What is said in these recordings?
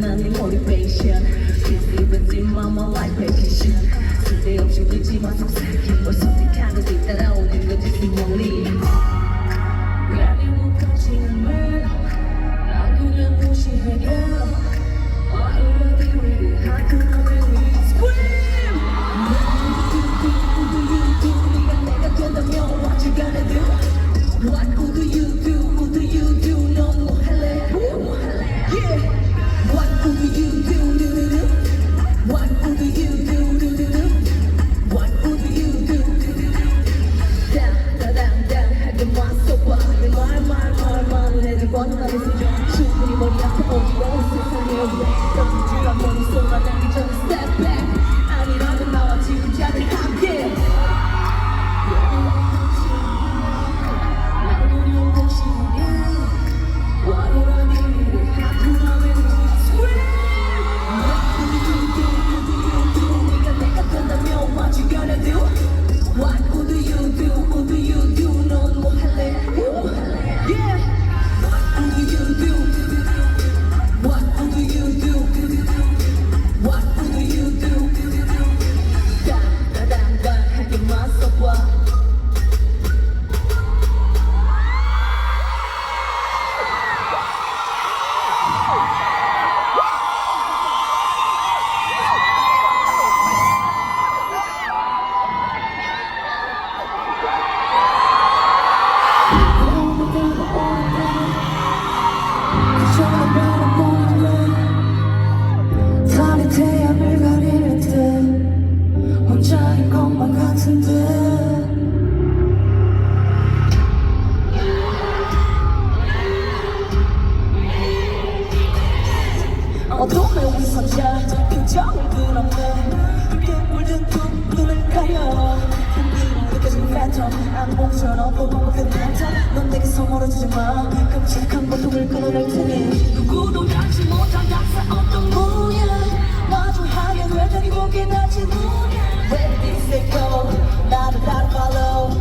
namin Holy Patient. ball 바람처럼 뽀뽀한 남자 넌 내게서 멀어지지 마. 끔찍한 고통을 끊어낼 테니. 누구도 당지 못한 낙사 어떤 모양 마주 하얀 외다리 고개 낮지 뭐냐 Where this it go. 나를 따라 follow.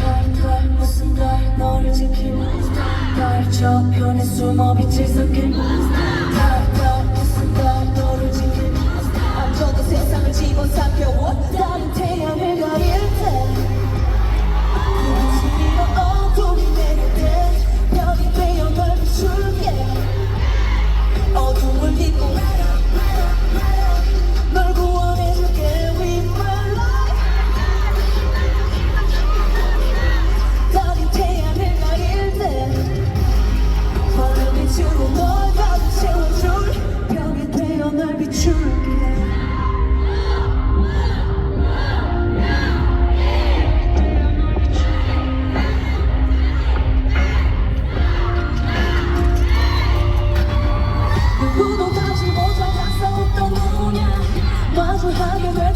덜덜 무슨 걸 너를 지키고 덜 저편에 숨어 빛을 섞인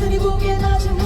그리고 깨닫은